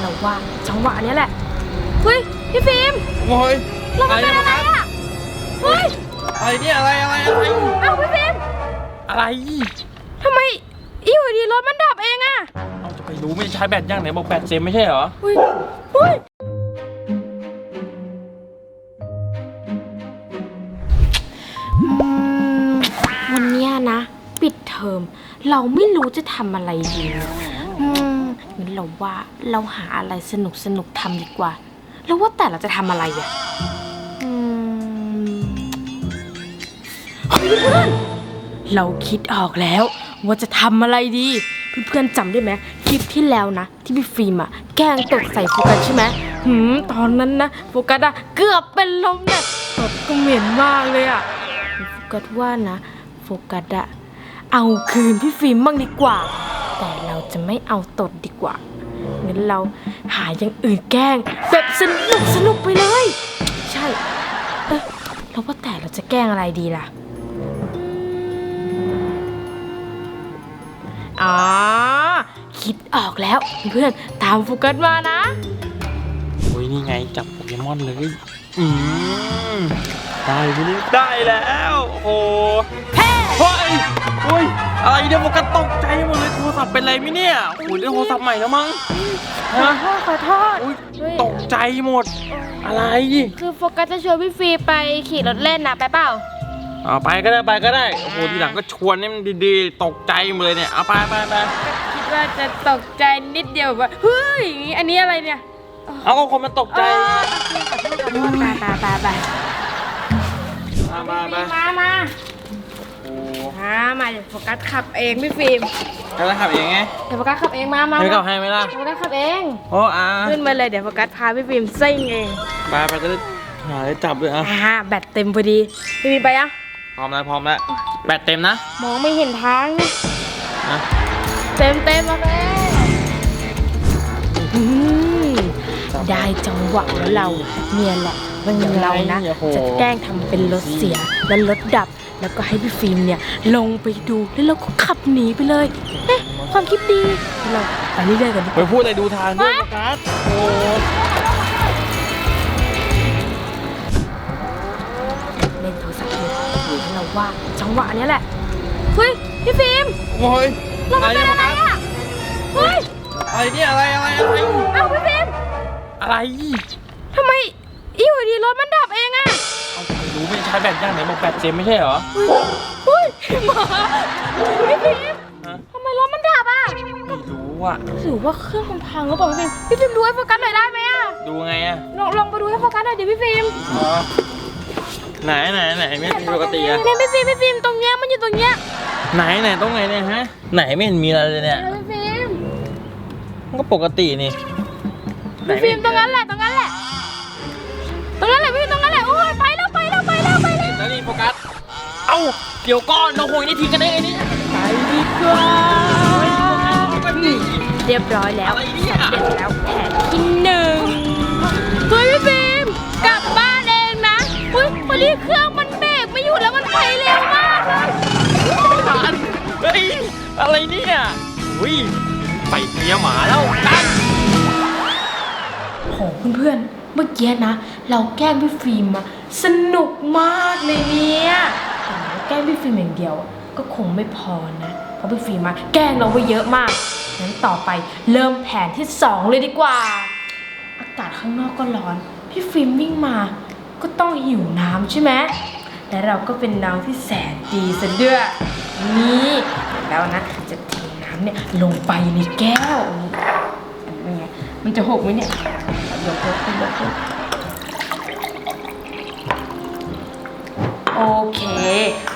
เราว่าจังหวะเนี้ยแหละเฮ้ยพี่ฟิล์มโอ้ยเราอะไรเป็นเนี่ยอะไรอะเฮ้ยอะไรเนี่ยอะไรอะไรอะไรเอ้าพี่ฟิล์มอะไรทำไมอยู่ดีรถมันดับเองอะเอาจะไปรู้ไม่ได้ใช้แบตยังไหนบอกแบตเต็มไม่ใช่เหรอเฮ้ยเฮ้ยอืมวันเนี้ยนะ ปิดเทอมเราไม่รู้จะทำอะไรดีเลยอืมงั้น เราว่าเราหาอะไรสนุกสนุกๆทำดีกว่า แล้วว่าแต่เราจะทำอะไรอะอืมเฮ้ยเพื่อนเราคิดออกแล้ว ว่าจะทำอะไรดี เพื่อนๆจำได้ไหมคลิปที่แล้วนะ ที่พี่ฟิล์มอะแกล้งตดใส่โฟกัสใช่ไหมหืมตอนนั้นนะโฟกัสอะเกือบเป็นลมเนี่ยตดก็เหม็นมากเลยอะโฟกัสว่านะโฟกัสอะเอาคืนพี่ฟิล์มบ้างดีกว่า แต่เราจะไม่เอาตดดีกว่างั้ นเราหาอย่างอื่นแกล้งแบบสนุกสนุกไปเลย ใช่ เอ๊ะแล้วว่าแต่เราจะแกล้งอะไรดีล่ะอ๋อ คิดออกแล้วเพื่อนตามโฟกัสมานะ โอ้ยนี่ไงจับโปเกมอนเลย อืม ได้ไปนี่ได้แล้ว โอ้โหเฮ้ยโอ้ย อะไรเนี่ยโฟกัสตกใจหมดเลยโทรศัพท์เป็นไรไหมเนี่ยโอ้โหได้โทรศัพท์ใหม่แล้วมั้งขอฮะโทษขอโทษอุ้ยเฮ้ยตกใจหมด อะไรคือโฟกัสจะชวนพี่ฟีไปขี่รถเล่นนะไปเปล่า เอาไปก็ได้ไปก็ได้โอ้โหทีหลังก็ชวนให้มันดีๆ ตกใจหมดเลยเนี่ยเอาไปไปไปคิดว่าจะตกใจนิดเดียวแบบว่าเฮ้ยอย่างงี้อันนี้อะไรเนี่ยเอาก็คนมันตกใจเออขอโทษขอโทษไปไปไปไปมามามามามาโอ้มามาเดี๋ยวโฟกัสขับเองพี่ฟิล์มก็จะขับเองไงเดี๋ยวโฟกัสขับเองมามาให้ขับมาให้ไหมล่ะ โฟกัสขับเอง โอ้อาขึ้นมาเลยเดี๋ยวโฟกัสพาพี่ฟิล์มซิ่งเองไปไปจะได้หาได้จับด้วยอะ อ่าแบตเต็มพอดีพี่ฟิล์มไปยังพร้อมแล้วพร้อมแล้ว แบตเต็มนะมองไม่เห็นทางนี่นะเต็มเต็มมาเลยอืมได้จังหวะแล้วเราเนี่ยแหละเดี๋ยวเรานะ จะแกล้งทำเป็นรถเสียแล้วรถดับ แล้วก็ให้พี่ฟิล์มเนี่ยลงไปดูแล้วเราก็ขับหนีไปเลยเอ๊ะความคิดดีเราไปเรื่อยๆกันดีกไปว่าพูดอะไรดูทางด้วยโฟกัสโอ้เล่นโทรศัพท์อยู่แล้วเราว่าจังหวะเนี้ยแหละเฮ้ยพี่ฟิล์มโอ้ยเรามาเป็นอะไรอะเฮ้ยอะไรเนี่ยอะไรอะไรอะไร เอ้าพี่ฟิล์มอะไร ทำไมอยู่ดีรถมัน จะไปรู้ไม่ได้ใช้แบตยังไหนบอกแบตเต็มไม่ใช่เหรอเฮ้ยหมาพี่ฟิล์มฮะ ทำไมรถมันดับอะไม่รู้อะ หรือว่าเครื่องมันพังหรือเปล่าพี่ฟิล์มพี่ฟิล์มดูให้โฟกัสหน่อยได้ไหมอะดูไงอะลองลองไปดูให้โฟกัสหน่อยดิพี่ฟิล์มอ๋อไหนไหนไหนไม่มีปกติอะ เนี่ยพี่ฟิล์มพี่ฟิล์มตรงเนี้ยมันอยู่ตรงเนี้ยไหนไหนตรงไหนเนี่ยฮะ ไหนไม่เห็นมีอะไรเลยเนี่ยเดี๋ยวพี่ฟิล์มมันก็ปกตินี่ไหนพี่ไม่ฟิล์มตรงนั้นแหละตรงนั้นแหละ ตรงนั้นแหละพี่ฟิล์ม เอ้า เดี๋ยวก่อนเราคุยนี่ทิ้งกันได้ไงเนี่ยไปดีกว่าเรียบร้อยแล้วอะไรเนี่ยสำเร็จแล้วแผนที่หนึ่งเฮ้ยพี่ฟิล์มกลับบ้านเองนะเฮ้ยพอดีเครื่องมันเบรกไม่อยู่แล้วมันไปเร็วมากเลย ทันเฮ้ย อะไรเนี่ยวิไปเมียหมาแล้วกันโหเพื่อนๆ เมื่อกี้นะ เราแกล้งพี่ฟิล์มมาสนุกมากเลยเนี่ย แต่ว่าแกล้งพี่ฟิล์มอย่างเดียว ก็คงไม่พอนะ เพราะพี่ฟิล์มมาแกล้งเราไปเยอะมากงั้นต่อไปเริ่มแผนที่สองเลยดีกว่า อากาศข้างนอกก็ร้อน พี่ฟิล์มวิ่งมา ก็ต้องหิวน้ำใช่ไหมและเราก็เป็นน้องที่แสนดีซะด้วยนี่เดี๋ยวนะจะเทน้ำเนี่ยลงไปในแก้วนี่ไงมันจะหกไหมเนี่ยยกยกขึ้นยกขึ้นโอเค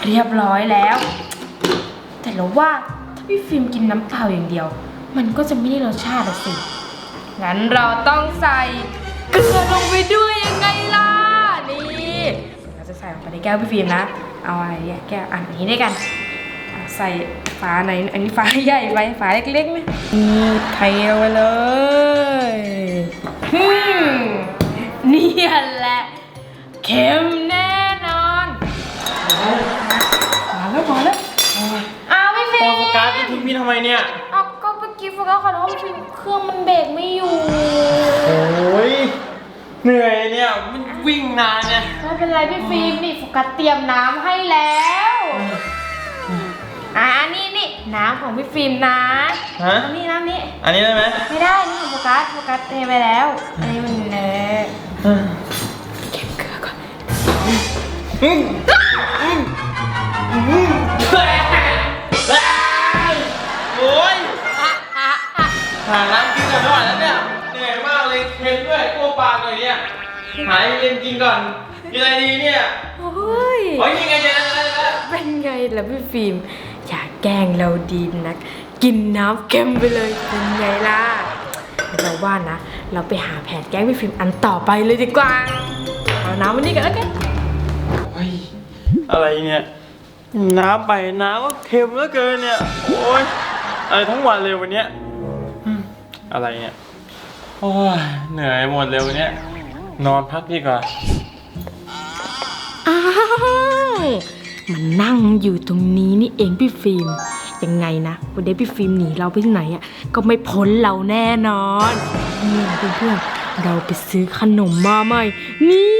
เรียบร้อยแล้ว แต่เราว่าถ้าพี่ฟิล์มกินน้ำเปล่าอย่างเดียว มันก็จะไม่ได้รสชาติอะสิ งั้นเราต้องใส่เกลือลงไปด้วยยังไงล่ะ นี่ เราจะใส่ลงไปในแก้วพี่ฟิล์มนะ เอาอะไรเนี่ยแก้วอันนี้ด้วยกันอะใส่ฝาไหน อันนี้ฝาใหญ่ไปฝาเล็กๆไหมนี่เทลงไปเลยฮึมเนี่ยแหละเค็ม มาแล้วมาแล้วเอาพี่ฟิโอ้ล์มโฟกัสนี่ทิ้งพี่ทำไมเนี่ย เอาก็เมื่อกี้โฟกัสขอโทษพี่ฟิล์มเครื่องมันเบรกไม่อยู่โอ้ยเหนื่อยเนี่ยมันวิ่งนานเนี่ยไม่เป็นไรพี่ฟิล์มนี่โฟกัสเตรียมน้ำให้แล้วอ่านี่นี่น้ำของพี่ฟิล์มนะฮะอันนี้น้ำนี้อันนี้ได้ไหมไม่ได้นี่ของโฟกัสโฟกัสเทไปแล้วอันนี้มันเนยเก็บเกลือก่อน อะหาน้ำกินก่อนไม่ไหวแล้วเนี่ย เหนื่อยมากเลยเค็มด้วยกลัวปากหน่อยเนี่ย หาเย็นกินก่อนกินอะไรดีเนี่ยโอ้ย โอ้ยยังไงเจ๊นะเจ๊นะเป็นไงล่ะพี่ฟิล์มอย่าแกล้งเราดีนัก กินน้ำเค็มไปเลยเป็นไงล่ะเราว่านะ เราไปหาแผนแกล้งพี่ฟิล์มอันต่อไปเลยดีกว่าเอาน้ำวันนี้กันแล้วกันโอ้ยอะไรเนี่ยน้ำไปน้ำก็เค็มเหลือเกินเนี่ยโอ้ยอะไรทั้งวันเลยวันเนี้ยอืม อะไรเนี่ย โอ้ยเหนื่อยหมดเลยวันเนี้ยนอนพักดีกว่า อ้าวมันนั่งอยู่ตรงนี้นี่เองพี่ฟิล์มยังไงนะวันนี้พี่ฟิล์มหนีเราไปที่ไหนอะก็ไม่พ้นเราแน่นอนนี่นะเพื่อนๆเราไปซื้อขนมมาใหม่นี่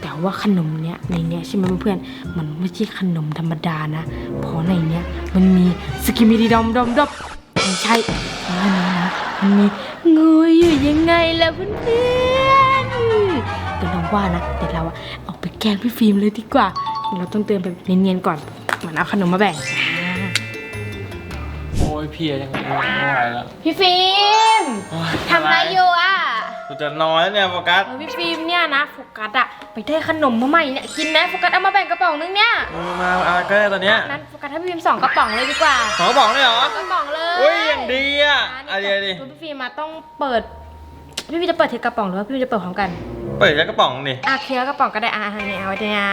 แต่ว่าขนมเนี้ยในเนี้ยใช่ไหมเพื่อนมันไม่ใช่ขนมธรรมดานะเพราะในเนี้ยมันมีสกิมิดีดอมดอมดอม ไม่ใช่เพราะอันนี้นะมันมีงูอยู่ยังไงล่ะเพื่อนๆเดี๋ยวเราว่านะเดี๋ยวเราอะเอาไปแกล้งพี่ฟิล์มเลยดีกว่า เราต้องเตือนแบบเนียนๆก่อนเหมือนเอาขนมมาแบ่งอ่าโอ้ยเพลียยังไงไม่ไหวแล้วพี่ฟิล์มโอ้ยทำอะไรอยู่อะ กูจะนอนแล้วเนี่ยโฟกัส เออพี่ฟิล์มเนี่ยนะโฟกัสอะ ไปได้ขนมมาใหม่เนี่ยกินนะโฟกัสเอามาแบ่งกระป๋องนึงเนี่ยมึงมาอะไรก็ได้ตอนเนี้ยนั้นโฟกัสให้พี่ฟิล์มสองกระป๋องเลยดีกว่าขอกระบอกเลยเหรอกระป๋องเลยอุ้ยอย่างดีอะอัอะนไรนี้ดิตัวพี่ฟิล์มมาต้องเปิดพี่ฟิล์มจะเปิดทีละกระป๋องหรือว่าพี่ฟิล์มจะเปิดพร้อมกัน เปิดแล้วกระป๋องดิอะเคลียร์กระป๋องก็ได้อะเนี่ยเอาไว้เนี่ยนะ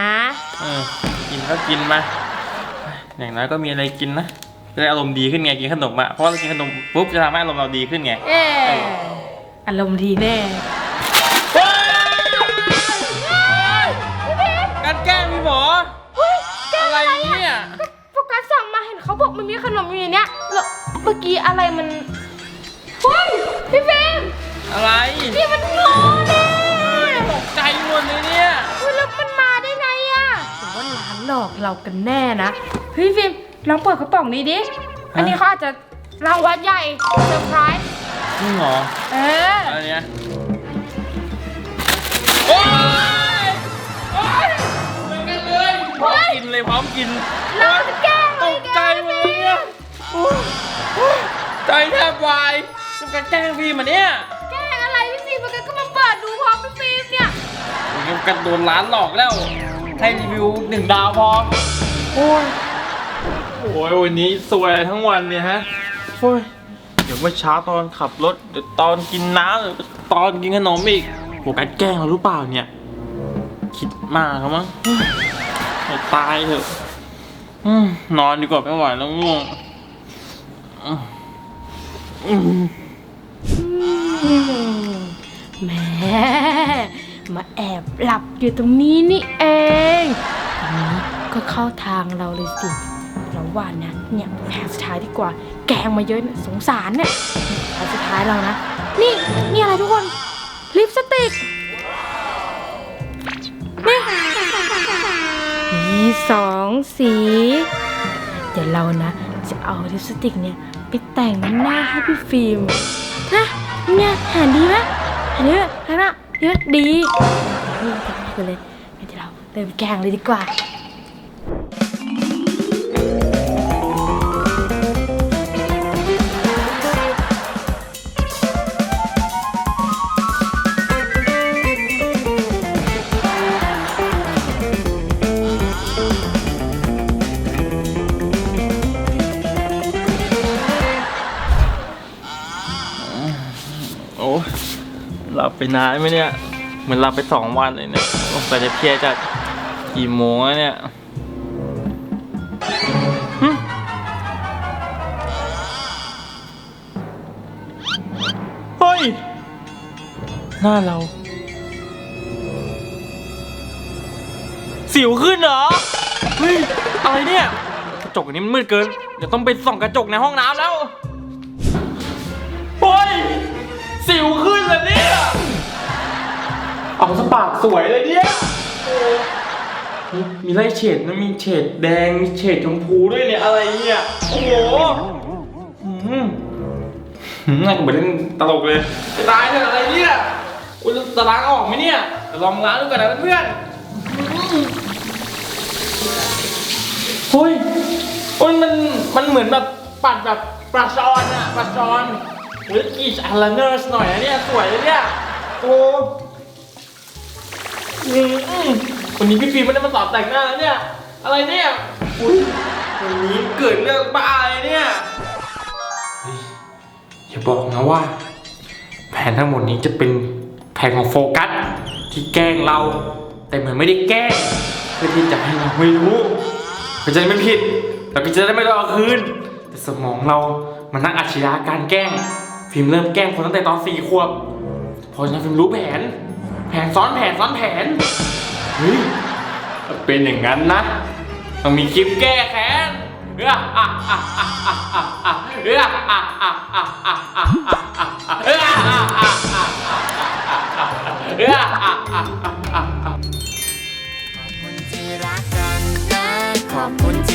เออกินก็กินมาอย่างน้อยก็มีอะไรกินนะจะได้อารมณ์ดีขึ้นไงกินขนมอะเพราะว่าเรากินขนมปุ๊บจะทำให้อารมณ์เราดีขึ้นไงเอ๊ะอารมณ์ดีแน่ กเรากันแน่นะเฮ้ยฟิล์มลองเปิดกระป๋องนี้ดิ อันนี้เขาอาจจะรางวัลใหญ่เซอร์ไพรส์จริงเหรอ เออ อะไรเนี่ยโอ๊ยโอ๊ยเหมือนกันเลยพร้อมกินเลยพร้อมกินเราจะแกล้งตกใจหมดเลยเนี่ยโอ๊ยโอ๊ยใจแทบวายจะกระแกล้งพี่มาเนี่ยแกล้งอะไรพี่ฟิล์มมันก็มาเปิดดูพร้อมพี่ฟิล์มเนี่ยยังกันโดนร้านหลอกแล้ว ให้รีวิวหนึ่งดาวพอ โอ้ยโอ้ยวันนี้สวยทั้งวันเนี่ยฮะโอ้ยเดี๋ยวเมื่อเช้าตอนขับรถเดี๋ยวตอนกินน้ำเดี๋ยวตอนกินขนมอีกโฟกัสแกล้งเราหรือเปล่าเนี่ย คิดมากแล้วมั้งเฮ้ยให้ตายเถอะอืมนอนดีกว่าไม่ไหวแล้วง่วงอืมอืมแหมมาแอบหลับอยู่ตรงนี้นี่เองอันนี้ ก็เข้าทางเราเลยสิเราว่านะเนี่ยแผนสุดท้ายดีกว่า แกงมาเยอะเนี่ยสงสารเนี่ยแผนสุดท้ายเรานะ นี่นี่อะไรทุกคนลิปสติกนี่มีสองสี เดี๋ยวเรานะ จะเอาลิปสติกเนี่ยไปแต่งหน้าให้พี่ฟิล์มฮะเนี่ยหาดีไหมหาดีไหมหาหน้าดีไหมดีเดี๋ยวเราแต่งไปเลยเดี๋ยวเราเดินไปแกงเลยดีกว่า โอ้หลับไปนานไหมเนี่ยเหมือนหลับไปสองวันเลยเนี่ยโอ้แต่จะเพลียจัดกี่โมงแล้วเนี่ยเฮ้ย หน้าเรา สิวขึ้นเหรอ เฮ้ย อะไรเนี่ย กระจกอันนี้มันมืดเกิน เดี๋ยวต้องไปส่องกระจกในห้องน้ำแล้วโอ้ย สิวขึ้นแล้วเนี่ยเอาสปากสวยเลยเนี่ยมีไล่เฉดนะมีเฉดแดงมีเฉดชมพูด้วยเนี่ยอะไรเนี่ยโอ้โหอืมอืมน่าเหมือนเล่นตลกเลยจะตายเนี่ยอะไรเนี่ยอุ้ยจะล้างออกไหมเนี่ยเดี๋ยวลองล้างดูก่อนนะเพื่อนๆเฮ้ยโอ้ยมันมันเหมือนแบบปัดแบบปลาชอนอะปลาชอน หรือกีชอัลเนอร์สหน่อยนะเนี่ยสวยเลยเนี่ยโอ้อืมวันนี้พี่ฟิล์มไม่ได้มาสอบแต่งหน้าแล้วเนี่ย อะไรเนี่ยอุ้ยวันนี้เกิดเรื่องบ้าอะไรเนี่ยเฮ้ยอย่าบอกนะว่า แผนทั้งหมดนี้จะเป็นแผนของโฟกัสที่แกล้งเรา แต่เหมือนไม่ได้แกล้งเพื่อที่จะให้เราไม่รู้เพื่อจะได้ไม่ผิดแล้วก็จะได้ไม่ต้องเอาคืนแต่สมองเรามันนักอาชญาการแกล้ง ฟิมเริ่มแกล้งคนตั้งแต่ตอนสี่ขวบพอฉันฟิมรู้แผน แผนซ้อนแผนซ้อนแผนเฮ้ยเป็นอย่างนั้นนะ ต้องมีคลิปแก้แค้นเอออ่ออเออเออเออขอบคุณที่